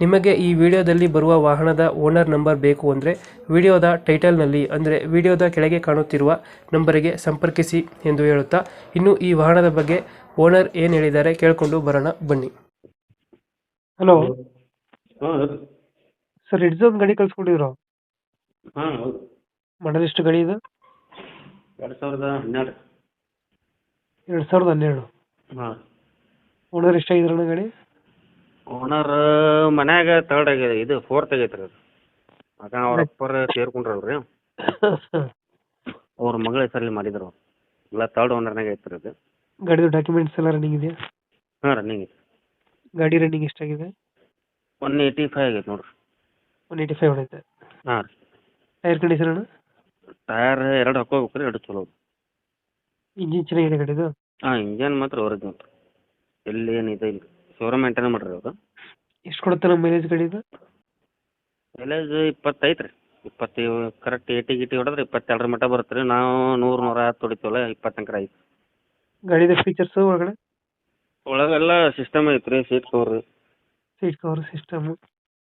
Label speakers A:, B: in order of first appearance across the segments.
A: ನಿಮಗೆ ಈ ವಿಡಿಯೋದಲ್ಲಿ ಬರುವ ವಾಹನದ ಓನರ್ ನಂಬರ್ ಬೇಕು ಅಂದರೆ ವಿಡಿಯೋದ ಟೈಟಲ್ನಲ್ಲಿ ಅಂದರೆ ವಿಡಿಯೋದ ಕೆಳಗೆ ಕಾಣುತ್ತಿರುವ ನಂಬರಿಗೆ ಸಂಪರ್ಕಿಸಿ ಎಂದು ಹೇಳುತ್ತಾ ಇನ್ನು ಈ ವಾಹನದ ಬಗ್ಗೆ ಓನರ್ ಏನು ಹೇಳಿದ್ದಾರೆ ಕೇಳಿಕೊಂಡು ಬರೋಣ ಬನ್ನಿ. ಹಲೋ.
B: ಹಾಂ ಹೌದು
A: ಸರ್ ಒಂದು ಗಾಡಿ ಕಳ್ಸ್ಕೊಂಡಿದ್ರು
B: ಹಾಂ ಹೌದು.
A: ಮಾಡಲ್ ಎಷ್ಟು ಗಾಡಿ ಇದು?
B: ಎರಡು ಸಾವಿರದ ಹನ್ನೆರಡು.
A: ಎರಡು ಸಾವಿರದ ಹನ್ನೆರಡು.
B: ಹಾಂ.
A: ಓನರ್ ಎಷ್ಟಾಗಿದ್ರಣ್ಣ ಗಾಡಿ?
B: ಓನರ್ ಮನ್ಯಾಗ ತರ್ಡ್ ಆಗಿದೆ ಇದು ಫೋರ್ತ್ ಆಗೈತೆ ರೀ ಅದು. ಆಗ ಅವ್ರ ಅಪ್ಪರ ಸೇರ್ಕೊಂಡ್ರಲ್ರಿ. ಅವ್ರ ಮಗಳ ಹೆಸರಲ್ಲಿ ಮಾಡಿದ್ರು. ಅವ್ರು ಎಲ್ಲ ತರ್ಡ್ ಓನರ್ನಾಗ ಐತೆ ರೀ ಅದು.
A: ಗಾಡಿದು ಡಾಕ್ಯುಮೆಂಟ್ಸ್ ಎಲ್ಲ ರನ್ನಿಂಗ್ ಇದೆಯಾ?
B: ಹಾಂ ರನ್ನಿಂಗ್ ಐತೆ
A: ಗಾಡಿ ರನ್ನಿಂಗ್ ಎಷ್ಟಾಗಿದೆ?
B: ಒನ್ ಏಯ್ಟಿ ಫೈವ್ ಆಗೈತೆ ನೋಡ್ರಿ.
A: ಒನ್ ಏಯ್ಟಿ ಫೈವ್ ಹೊಡೈತೆ
B: ಹಾಂ ರೀ.
A: ಟೈರ್ ಕಂಡೀಷನ್ ಅಣ್ಣ?
B: ಟಯರ್ ಎರಡು ಹಾಕೋಬೇಕು ರೀ ಎರಡು ಚಲೋ
A: ಇಂಜಿನ್ ಚೆನ್ನಾಗಿದೆ ಗಾಡಿದು?
B: ಹಾಂ ಇಂಜನ್ ಮಾತ್ರ ಒರಿಜಿನಲ್ ಎಲ್ಲಿ ಏನು ಇದೆ ಇಲ್ಲ. ಶೋರೂಮ್ ಮೇಂಟೈನ್ ಮಾಡ್ರಿ ಅದು.
A: ಎಷ್ಟು ಕೊಡುತ್ತೆ ನಮ್ಮ ಮೈಲೇಜ್ ಗಾಡಿದು
B: ಮೈಲೇಜ್ ಇಪ್ಪತ್ತೈತೆ ರೀ ಇಪ್ಪತ್ತು ಕರೆಕ್ಟ್ ಏಯ್ಟಿ ಗಿಟಿ ಹೊಡೆದ್ರೆ ಇಪ್ಪತ್ತೆರಡರ ಮಟ್ಟ ಬರುತ್ತೆ ರೀ ನಾವು ನೂರು ನೂರ ಹತ್ತು ಹೊಡಿತೀವಲ್ಲ ಇಪ್ಪತ್ತಂಕರ ಐತೆ
A: ಗಾಡಿದ ಫೀಚರ್ಸು ಒಳಗಡೆ?
B: ಒಳಗೆಲ್ಲ ಸಿಸ್ಟಮ್ ಐತೆ ರೀ seat cover
A: seat cover system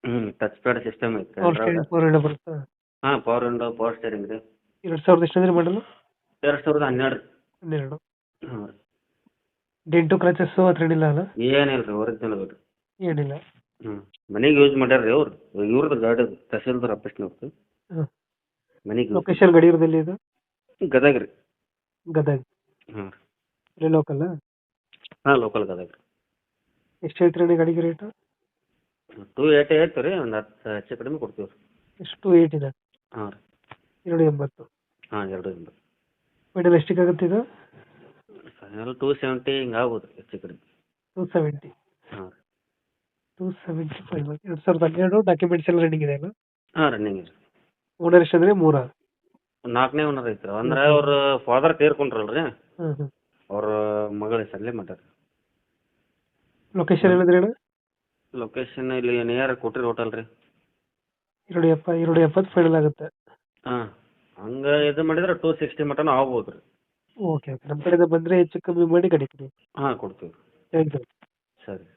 B: ಹ್ಞೂ ಟಚ್ ಪ್ಯಾಡ್ ಸಿಸ್ಟಮ್ ಐತೆ
A: ಪವರ್ ಸ್ಟೇರಿಂಗ್ ಬರುತ್ತೆ?
B: ಹಾಂ ಪವರ್ ವಿಂಡೋ ಪವರ್ ಸ್ಟೇರಿಂಗ್ ರೀ.
A: ಎರಡು ಸಾವಿರದ ಎಷ್ಟು ಅಂದ್ರೆ ಮಾಡಲು
B: ಎರಡು ಸಾವಿರದ ಹನ್ನೆರಡು
A: ಹನ್ನೆರಡು.
B: ಹಾಂ ರೀ
A: ಡೆಂಟು ಕ್ರಚಸ್ಸು ಹತ್ರ ಏನಿಲ್ಲ ಅಲ್ಲ?
B: ಏನಿಲ್ಲ ರೀ ಒರಿಜಿನಲ್
A: ಏನಿಲ್ಲ.
B: ಹ್ಞೂ ಮನೆಗೆ ಯೂಸ್ ಮಾಡ್ಯಾರ ರೀ ಅವ್ರು. ಇವ್ರದ್ದು ಗಾಡಿ ತಹಸೀಲ್ದಾರ್ ಆಫೀಸ್ನವ್ರದ್ದು
A: ಹಾಂ
B: ಮನೆಗೆ
A: ಲೊಕೇಶನ್ ಗಾಡಿ ಇರೋದಿಲ್ಲ ಇದು?
B: ಗದಗ ರೀ.
A: ಗದಗ.
B: ಹಾಂ ರೀ
A: ಇಲ್ಲೇ ಲೋಕಲ್
B: ಹಾಂ ಲೋಕಲ್ ಗದಗ. ರೀ
A: ಎಷ್ಟು ನೀವು ಗಾಡಿಗೆ ರೇಟು
B: ಟೂ ಏಟ್ ಹೇಳ್ತೀವಿ ರೀ ಒಂದು ಹತ್ತು ಹೆಚ್ಚು ಕಡಿಮೆ ಕೊಡ್ತೀವಿ ರೀ.
A: ಎಷ್ಟು ಇದೆ
B: ಹಾಂ ರೀ.
A: ಎರಡು ಎಂಬತ್ತು.
B: ಹಾಂ ಎರಡು ಎಂಬತ್ತು.
A: ಫೈನಲ್ ಆಗುತ್ತೆ ಇದು?
B: ಫೈನಲ್ ಟೂ ಸೆವೆಂಟಿ ಹಿಂಗೆ ಆಗ್ಬೋದು ಹೆಚ್ಚು ಕಡಿಮೆ.
A: ಟೂ ಸೆವೆಂಟಿ
B: ಹಾಂ ರೀ.
A: ಟೂ ಸೆವೆಂಟಿ ಫೈವ್ ಎರಡು ಸಾವಿರದ ಹನ್ನೆರಡು ಡಾಕ್ಯುಮೆಂಟ್ಸ್ ಎಲ್ಲ ರನ್ನಿಂಗ್ ಇದೆ ಅಲ್ಲ
B: ಹಾಂ ರನ್ನಿಂಗ್ ಇದೆ.
A: ಓನರ್ ಎಷ್ಟಂದ್ರೆ ಮೂರ.
B: ನಾಲ್ಕನೇ ಓನರ್ ಐತ್ರ ಅಂದ್ರೆ ಅವ್ರ ಫಾದರ್
A: ತೀರ್ಕೊಂಡ್ರಲ್ರಿ?
B: ಅವ್ರ ಮಗಳ ಹೆಸರಲ್ಲೇ ಮಾಡ್ಯಾರ
A: ಲೊಕೇಶನ್ ಹೇಳಿದ್ರೆ ಅಣ್ಣ?
B: ಲೊಕೇಶನ್ ಇಲ್ಲಿ ನಿಯರ್ ಕೊಟ್ಟಿರಿ ಹೋಟೆಲ್ ರೀ.
A: ಎರಡು ಎಪ್ಪ ಎರಡು ಎಪ್ಪತ್ತು ಫೈನಲ್ ಆಗುತ್ತೆ.
B: ಹಾಂ ಹಂಗೆ ಇದು ಮಾಡಿದ್ರೆ ಟೂ ಸಿಕ್ಸ್ಟಿ ಮಟನ ಆಗ್ಬೋದು ರೀ.
A: ಓಕೆ ಓಕೆ ನಮ್ಮ ಕಡೆಯಿಂದ ಬಂದರೆ ಹೆಚ್ಚು ಕಮ್ಮಿ ಮಾಡಿ ಗಾಡಿ ಕೊಡಿ
B: ಹಾಂ ಕೊಡ್ತೀವಿ.
A: ಥ್ಯಾಂಕ್ ಯು
B: ಸರಿ.